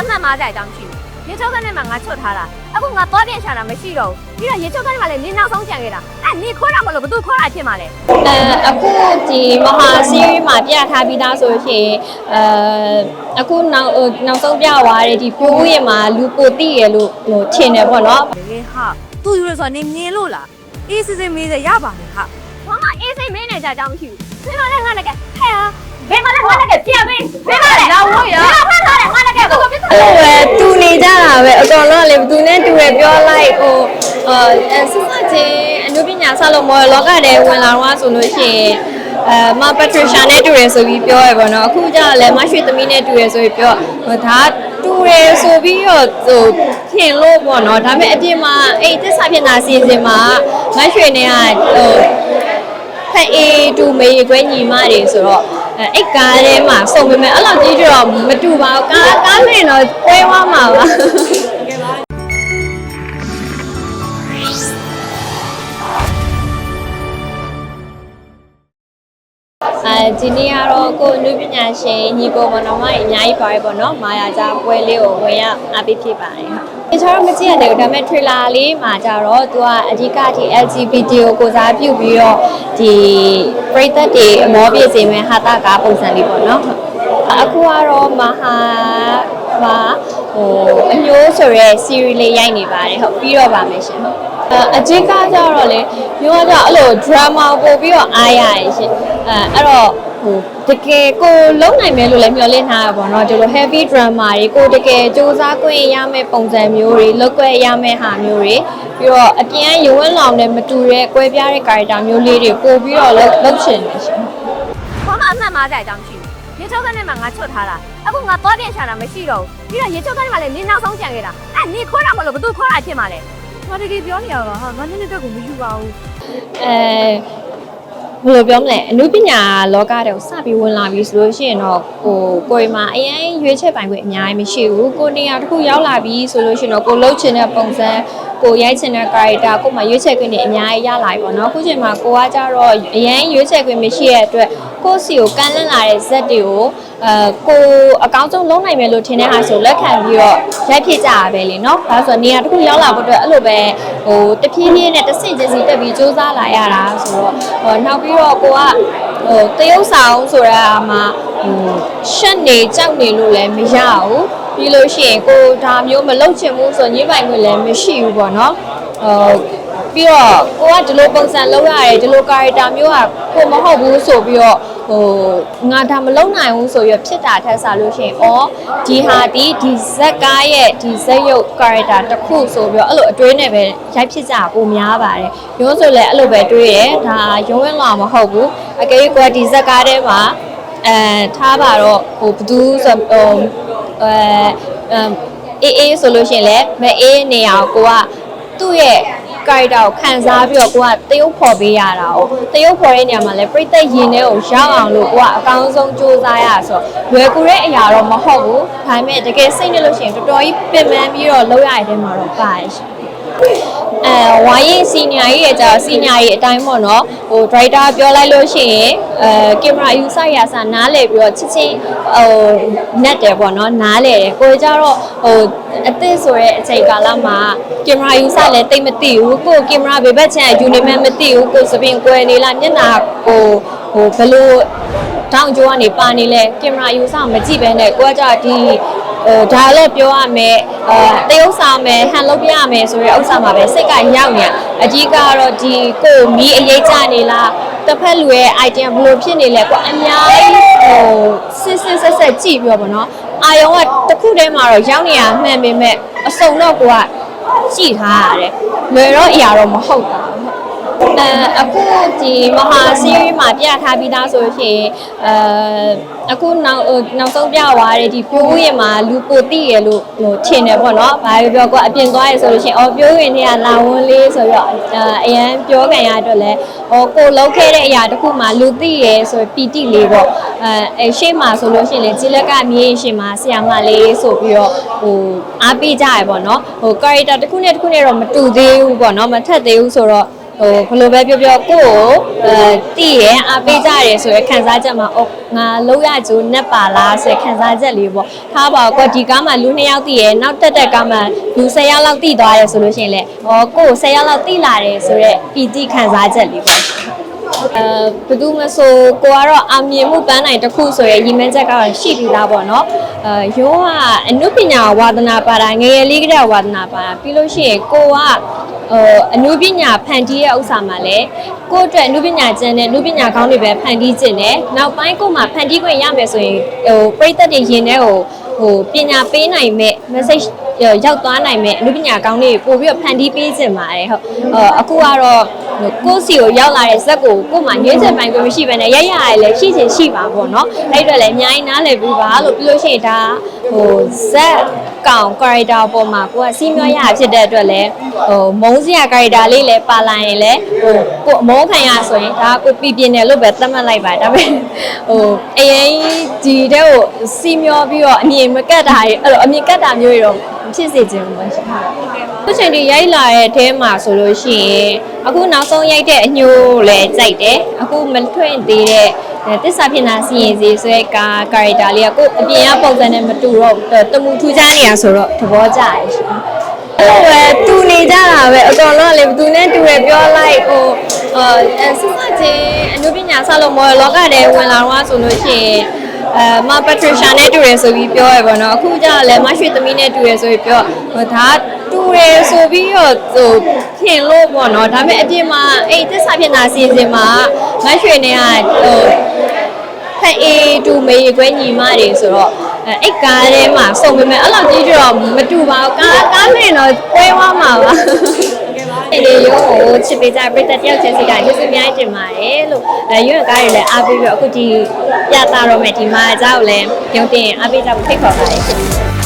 အမှတ်မှားကြအကြောင်းရှိဘူးရေချုပ်ကနေမှငါချွတ်ထားတာအခုငါသွားပြန်ရှာတာမရှိတော့ဘူးပြီးတော့ရေချုပ်ကနေမှလည်းနင်းနောက်ဆုံးကြံခဲ့တာအဲ့နင်းခေါ်တာမလို့ဘသူခေါ်တာဖြစ်မှာလဲအဲအခုဒီမဟာစီးရီးမှာပြထားပြီးသားဆိုလို့ရှိရင်အဲအခုနောက်ဟိုနောက်ဆုံးပြသွားတဲ့ဒီပြိုးရင်မှာလူပိုတိရလို့ဟိုထင်တယ်ပေါ့နော်တကယ်ဟာသူ့ယူရဆိုနေမြင်လို့လားအေးစစ်စစ်မေးတယ်ရပါမယ်ဟာဘာမှအေးစိတ်မင်းနေကြအကြောင်းမရှိဘူးပြီးတော့လည်းငါလည်းကဟဲ့ဟာဘယ်မှာလဲငါလည်းကပြန်ပေးဘယ်မှာလဲလာဝေးရဖတ်ထားတယ်ငါလည်းကဘယ်လိုဖြစ် အဲ့လိုပဲတူနေကြတာပဲအတော် လုံးကလေဘသူနဲ့တူရပြောလိုက်ဟိုအဲဆဆချင်းအနုပညာဆလို့မော်လောကထဲဝင်လာတော့ဆိုလို့ရှိရင်အဲမပထရီရှာနဲ့တူရဆိုပြီးပြောရပေါ့နော်အခုကျတော့လည်းမရွှေသမီးနဲ့တူရဆိုပြီးပြောဟိုဒါတူရဆိုပြီးတော့ဟိုခင်လို့ပေါ့နော်ဒါပေမဲ့အပြင်မှာအဲ့တစ္ဆာဖြစ်နာစီစဉ်မှာမရွှေနဲ့ကဟိုဖက်အေးတူမေးခွဲညီမတွေဆိုတော့အဲအိတ်ကားထဲမှာစုံပေမဲ့အဲ့လိုကြီးတော့မတူပါဘူးကားကားနဲ့တော့ပွဲသွားမှာပါ ဒီနေ့ကတော့ကိုယ်အနုပညာရှင်ညီကိုမတော်မကြီးအများကြီးပါတယ်ပေါ့နော်မာယာကြပွဲလေးကိုဝင်ရအားပေးဖြစ်ပါတယ်ဟုတ်ဒီချာတော့မကြည့်ရသေးဘူးဒါပေမဲ့ trailer လေးမှာကြတော့သူကအဓိကဒီ LGBT ကိုကိုစားပြုပြီးတော့ဒီပရိသတ်တွေအမောပြည့်စေမယ့်ဟာတာကားပုံစံလေးပေါ့နော်အခုကတော့မဟာမှာဟိုအမျိုးဆိုရဲ series လေးရိုက်နေပါတယ်ဟုတ်ပြီးတော့ပါမယ်ရှင်ဟုတ် အဲအကြီးကားကြတော့လေမျိုးကအဲ့လို drama ကိုပို့ပြီးတော့အားရရရှင်အဲအဲ့တော့ဟိုတကယ်ကိုလုံးနိုင်မယ်လို့လည်းမျှော်လင့်ထားတာပေါ့နော်ဒီလို heavy drama တွေကိုတကယ်စူးစမ်းခွင့်ရမယ့်ပုံစံမျိုးတွေလောက်ွက်ရမယ့်ဟာမျိုးတွေပြီးတော့အပြင်ရုံဝင်းလောင်နဲ့မတူတဲ့ကွဲပြားတဲ့ character မျိုးလေးတွေပို့ပြီးတော့လုပ်လုပ်ချင်တယ်ရှင်ဘာမှအမှတ်မှားကြအကြောင်းရှိဘူးရေချုပ်ကနေမှငါချွတ်ထားတာအခုငါသွားပြန်ရှာတာမရှိတော့ဘူးပြီးတော့ရေချုပ်ကနေမှလည်းနင်းနောက်ဆုံးကြံခဲ့တာအဲ့နင်းခေါ်တာမလို့ဘသူခေါ်တာဖြစ်မှာလဲ ငါတကယ်ပြောနေရတာဟာငါနည်းနည်းတော့ကိုမယူပါဘူးအဲဘယ်လိုပြောမလဲအနုပညာလောကတဲ့ကိုစပြီးဝင်လာပြီဆိုလို့ရှိရင်တော့ဟိုကိုယ်မှာအရင်ရွေးချက်ပိုင်ခွင့်အများကြီးမရှိဘူးကိုနေရာတစ်ခုရောက်လာပြီဆိုလို့ရှိရင်တော့ကိုလှုပ်ချင်တဲ့ပုံစံ ကိုရိုက်ချင်တဲ့ character ကိုမှရွေးချက်ခွင့်တွေအများကြီးရလာပြီပေါ့နော်အခုချိန်မှာကိုကကြတော့အရင်ရွေးချက်ခွင့်မရှိတဲ့အတွက်ကိုယ့်စီကိုကမ်းလှမ်းလာတဲ့ဇက်တွေကိုအဲကိုအကောင်းဆုံးလုံးနိုင်မယ်လို့ထင်တဲ့ဟာဆိုလက်ခံပြီးတော့ရိုက်ဖြစ်ကြရပဲလေနော်ဒါဆိုနေရာတစ်ခုရောက်လာဖို့အတွက်အဲ့လိုပဲဟိုတဖြည်းဖြည်းနဲ့တစ်ဆင့်ချင်းစီတက်ပြီးစူးစမ်းလာရတာဆိုတော့ဟိုနောက်ပြီးတော့ကိုကဟိုတရုပ်ဆောင်ဆိုတာမှာဟိုရှက်နေကြောက်နေလို့လည်းမရဘူး ပြီးလို့ရှိရင်ကိုဒါမျိုးမလုပ်ချင်ဘူးဆိုညှိပိုင်ခွင့်လည်းမရှိဘူးပေါ့နော်ဟိုပြီးတော့ကိုကဒီလိုပုံစံလုပ်ရတယ်ဒီလို character မျိုးကကိုမဟုတ်ဘူးဆိုပြီးတော့ဟိုငါဒါမလုပ်နိုင်ဘူးဆိုရဖြစ်တာထက်စားလို့ရှိရင်ဩဒီဟာဒီဒီဇက်ကားရဲ့ဒီဇက်ရုပ် character တစ်ခုဆိုပြီးတော့အဲ့လိုအတွေးနဲ့ပဲရိုက်ဖြစ်ကြပိုများပါတယ်ရုံးဆိုလည်းအဲ့လိုပဲတွေးရဲဒါရုံးဝင်လာမဟုတ်ဘူးအကယ်၍ကိုကဒီဇက်ကားထဲမှာအဲထားပါတော့ဟိုဘသူဆိုဟို အဲအေးအေးဆိုလို့ရှိရင်လည်းမအေးနေအောင်ကိုကသူ့ရဲ့ character ကိုခံစားပြီးတော့ကိုကတရုပ်ဖော်ပေးရတာ哦တရုပ်ဖော်တဲ့နေရာမှာလည်းပြိသက်ရင်ထဲကိုရောက်အောင်လို့ကိုကအကောင်းဆုံးစူးစမ်းရဆိုတော့လွယ်ကူတဲ့အရာတော့မဟုတ်ဘူးဒါပေမဲ့တကယ်စိတ်နဲ့လို့ရှိရင်တော်တော်ကြီးပင်ပန်းပြီးတော့လုပ်ရတဲ့မှာတော့ပါတယ်ရှင် အဲဝိုင်းရင်စီနီယာကြီးရဲ့ကြာစီနီယာကြီးအတိုင်းပေါ့နော်ဟိုဒရိုက်တာပြောလိုက်လို့ရှိရင်အဲကင်မရာယူဆိုင်ရာစာနားလေပြီးတော့ချစ်ချင်းဟိုနက်တယ်ပေါ့နော်နားလေတယ်ကိုကြတော့ဟိုအသစ်ဆိုတဲ့အချိန်ကာလမှာကင်မရာယူဆလည်းတိတ်မသိဘူးကိုကင်မရာဘေဘက်ချန်ယူနေမှမသိဘူးကိုစပင်ကွယ်နေလားမျက်နှာကိုဟိုဘလို့တောင်ကျိုးကနေပါနေလဲကင်မရာယူဆမကြည့်ပဲနဲ့ကိုကကြဒီဟို ဒါလည်းပြောရမယ်အဲတရုပ်ဆောင်မယ်ဟန်လုပ်ပြရမယ်ဆိုရဲဥစ္စာမှာပဲစိတ်ကရောက်နေအကြီးကတော့ဒီကိုမီးအရေးကြနေလားတစ်ဖက်လူရဲ့ item ဘလို့ဖြစ်နေလဲကွာအများကြီးဟိုစစ်စစ်ဆက်ဆက်ကြည့်ပြောပါတော့အာယုံကတစ်ခုတည်းမှာတော့ရောက်နေရမှန်ပေမဲ့အစုံတော့ကိုကကြည့်ထားရတယ်လွယ်တော့အရာတော့မဟုတ်ပါဘူး အဲအခုဒီမဟာစီးရီးမှာပြထားပြီးသားဆိုရှင်အဲအခုနောက်ဟိုနောက်ဆုံးပြသွားတဲ့ဒီပြိုးရင်မှာလူပိုတိရလို့ဟိုထင်တယ်ပေါ့နော်။ဘာပြောပြောကအပြင်သွားရဆိုလို့ရှင်အော်ပြိုးရင်တွေကလာဝန်းလေးဆိုတော့အဲအရန်ပြောခံရတော့လဲဟိုကိုလောက်ခဲ့တဲ့အရာတစ်ခုမှလူတိရဆိုပီတိလေးပေါ့အဲအဲရှေ့မှာဆိုလို့ရှင်လေကြည်လက်ကမြေရှေ့မှာဆရာမလေးဆိုပြီးတော့ဟိုအားပေးကြရပေါ့နော်။ဟို character တစ်ခုနဲ့တစ်ခုနဲ့တော့မတူသေးဘူးပေါ့နော်မထက်သေးဘူးဆိုတော့ ဟဟိုဘယ်လိုပဲပြောပြောကိုယ့်ကိုအဲတည်ရအားပေးကြရဲဆိုရယ်ခံစားချက်မှာအော်ငါလုံးရကြိုးနဲ့ပါလားဆိုရယ်ခံစားချက်လေးပေါ့ထားပါကွာဒီကားမှာလူနှစ်ယောက်တည်ရယ်နောက်တက်တက်ကားမှာလူ10ယောက်လောက်တည်သွားရဲဆိုလို့ရှိရင်လေဟောကိုယ့်ကို10ယောက်လောက်တည်လာတယ်ဆိုရယ်ပီတိခံစားချက်လေးပေါ့ အဲဘယ်သူမဆိုကိုကတော့အမြင်မှုပန်းနိုင်တစ်ခုဆိုရယ်ရီမန်းချက်ကတော့ရှိပြီးသားပေါ့နော်အဲရုံးကအနုပညာဝါသနာပါတာငယ်ငယ်လေးကတည်းကဝါသနာပါတာပြီးလို့ရှိရင်ကိုကဟိုအနုပညာဖန်တီးရဲ့ဥစ္စာမှာလည်းကိုယ့်အတွက်အနုပညာကျမ်းနဲ့အနုပညာကောင်းတွေပဲဖန်တီးခြင်းနဲ့နောက်ပိုင်းကိုမှဖန်တီးခွင့်ရမယ်ဆိုရင်ဟိုပရိသတ်တွေရင်ထဲကိုဟိုပညာပေးနိုင်မဲ့ message ရောက်သွားနိုင်မဲ့အနုပညာကောင်းတွေပို့ပြီးတော့ဖန်တီးပေးခြင်းပါတယ်ဟုတ်ဟိုအခုကတော့ဟို ကိုယ့်စီကိုရောက်လာတဲ့ဇက်ကိုကို့မှာညွှန်းချက်ပိုင်းကိုမရှိဘဲနဲ့ရရရလည်းရှိချင်ရှိပါပေါ့နော်အဲ့အတွက်လည်းအများကြီးနားလည်ပြီးပါလို့ပြီးလို့ရှိရင်ဒါဟိုဇက်ကောင် character ပေါ်မှာကိုကစီးမျောရဖြစ်တဲ့အတွက်လည်းဟိုမုန်းစရာ character လေးလည်းပါလာရင်လည်းဟိုကိုအမောခံရဆိုရင်ဒါကိုပြပြင်းတယ်လို့ပဲသတ်မှတ်လိုက်ပါဒါပေမဲ့ဟိုအရင်ဒီတဲ့ကိုစီးမျောပြီးတော့အမြင်မကတ်တာတွေအဲ့လိုအမြင်ကတ်တာမျိုးတွေတော့မ ဖြစ်စေချင်ဘူးပါရှင်ခုချိန်ဒီရိုက်လာတဲ့အထဲမှာဆိုလို့ရှိရင်အခုနောက်ဆုံးရိုက်တဲ့အညိုးလည်းကြိုက်တယ်အခုမထွင့်သေးတဲ့အဲတစ္ဆာဖြစ်နာစီရင်စီဆိုတဲ့ကာ character လေးကကိုအပြင်ကပုံစံနဲ့မတူတော့တမှုထူးခြားနေတာဆိုတော့သဘောကျတယ်ရှင်အဲ့လိုပဲတူနေကြတာပဲအတော်လုံးကလေဘသူနဲ့တူရပြောလိုက်ဟိုအဲဆဆချင်းအနုပညာဆလို့မော်လောကထဲဝင်လာတော့ဆိုလို့ရှိရင် အဲမပထရီရှာနဲ့တူရဆိုပြီးပြောရပါတော့အခုကျတော့လည်းမရွှေသမီးနဲ့တူရဆိုပြီးပြောဟိုဒါတူရဆိုပြီးတော့ဟိုခင်လို့ပေါ့နော်ဒါပေမဲ့အပြင်မှာအဲ့တစ္ဆာဖြစ်နာစီစဉ်မှာမရွှေနဲ့ကဟိုဖက်အေးတူမေးခွဲညီမတွေဆိုတော့အဲအိတ်ကားထဲမှာစုံပေမဲ့အဲ့လောက်ကြီးတော့မတူပါဘူးကားကားမင်းတော့ပွဲသွားမှာပါ အဲ့ဒီရုံးကိုချစ်ပေးကြပြတဲ့တယောက်ချင်းစီကကျေးဇူးအများကြီးတင်ပါတယ်လို့အဲရုံးကားတွေလည်းအားပေးပြီးတော့အခုဒီပြသတော့မယ်ဒီမှာအကြောက်လည်းရုံးတင်အားပေးကြဖို့ဖိတ်ခေါ်ပါတယ်